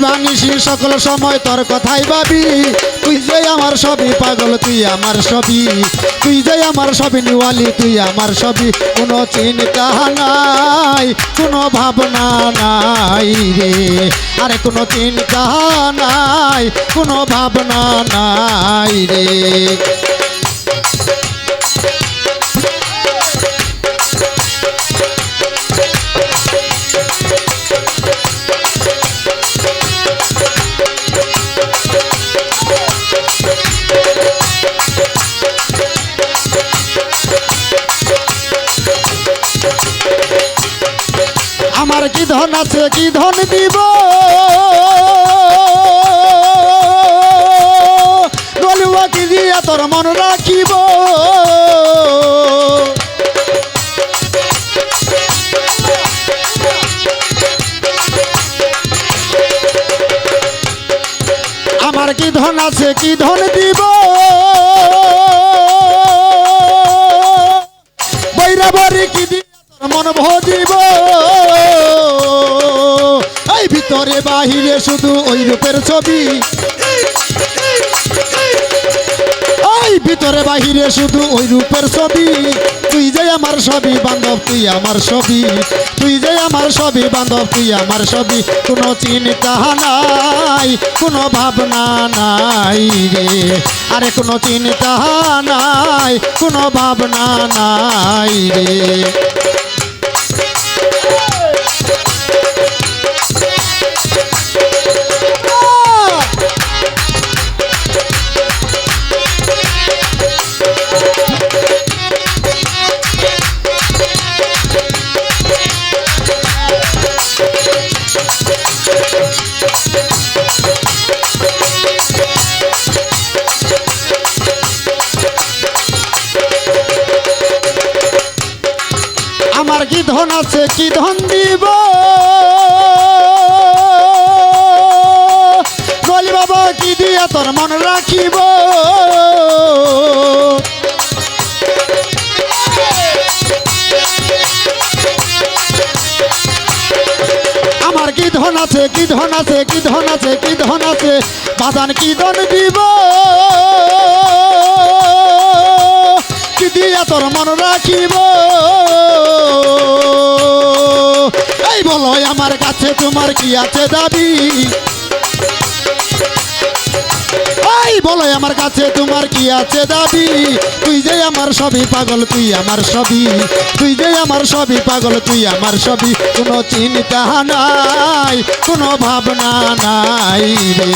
দিবানিসি সকল সময় তোর কথাই ভাবি। তুই যে আমার সবই পাগল, তুই আমার সবই। তুই যে আমার সবই নিওয়ালি, তুই আমার সবই। কোনো চিন্তা নাই, কোনো ভাবনা নাই রে। আরে কোনো চিন্তা নাই, কোনো ভাবনা নাই রে। আমার কি ধন আছে, কি ধন দিব? তোর মন রাখিব? আমার কি ধন আছে, কি ধন দিব? বৈরাবরি কি দিয়া তোর মন ভজিব ভিতরে বাহিরে শুধু ওই রূপের ছবি। ওই ভিতরে বাহিরে শুধু ওই রূপের ছবি। তুই যে আমার সবই বান্ধব, তুই আমার সবই। তুই যে আমার সবই বান্ধব, তুই আমার সবই। কোনো চিন্তা নাই, কোনো ভাবনা নাই রে। আরে কোনো চিন্তা নাই, কোনো ভাবনা নাই রে। কি ধন আছে, কি ধন দিব? বলি বাবা, কি দিয়া তোর মন রাখিব? আমার কি ধন আছে, কি ধন আছে, কি ধন আছে, কি ধন আছে? বাদান কি ধন দিব? কি দিয়া তোর মন রাখিব। এই বলো, আমার কাছে তোমার কি আছে দাবি? এই বলো, আমার কাছে তোমার কি আছে দাবি? তুই যে আমার সবই পাগল, তুই আমার সবই। তুই যে আমার সবই পাগল, তুই আমার সবই। কোনো চিন্তা নাই, কোনো ভাবনা নাই রে।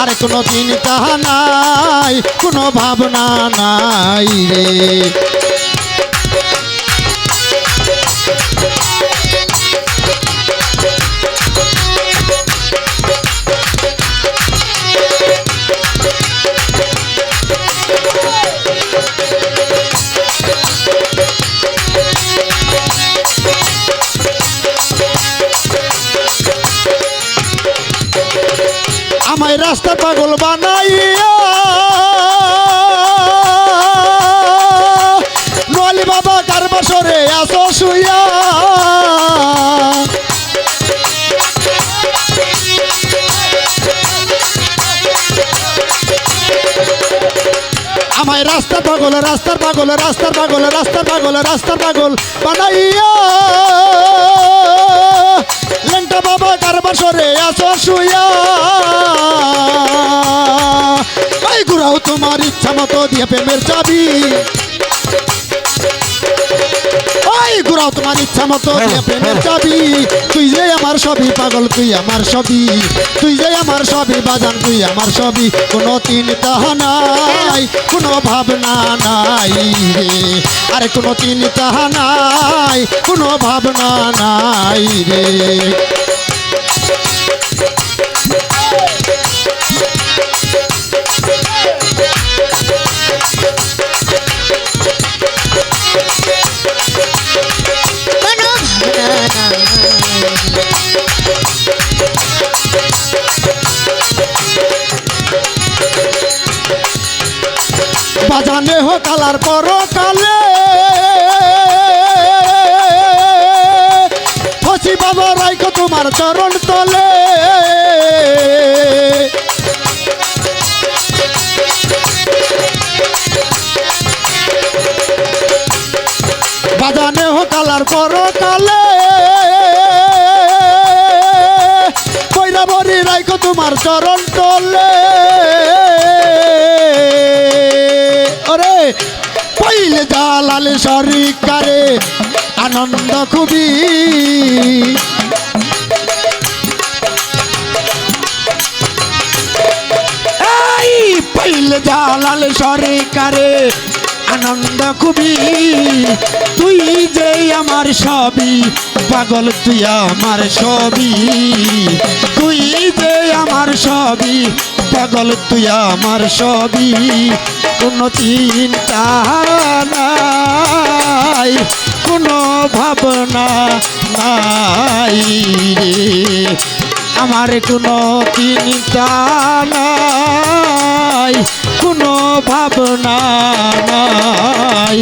আরে কোনো চিন্তা নাই কোনো ভাবনা নাই রে। রাস্তা পাগল বানাইয়া আমায় রাস্তা পাগল রাস্তার পাগল রাস্তার পাগল রাস্তার পাগল রাস্তার পাগল বানাইয়া। লেংটা বাবা কার বছরে আসো শুয়া এই গুড়াও তোমার ইচ্ছা মতো দিয়ে প্রেমের চাবি। ওই ঘুরাও তোমার ইচ্ছা মতো দিয়ে প্রেমের চাবি। তুই যে আমার সবই পাগল তুই আমার সবই। তুই যে আমার সবই বাজান তুই আমার সবই। কোনো চিন্তা নাই কোনো ভাবনা নাই রে। আরে কোনো চিন্তা নাই কোনো ভাবনা নাই রে। বাজানে হো কালার পর কালে ফসি বাবা রাইকো তোমার চরণ তলে। বাজানে হো কালার পর কালে কইরা বরি রাইকো তোমার চরণ সরিকারে আনন্দ খুবই। পইলে জালাল সরকারে আনন্দ খুবই। তুই যে আমার সবই, পাগল তুই আমার সবই। তুই যে আমার সবই, পাগল তুই আমার সবই। কোনো চিন্তা নাই, কোনো ভাবনা নাই আমার কোনো চিন্তা নাই, কোনো ভাবনা নাই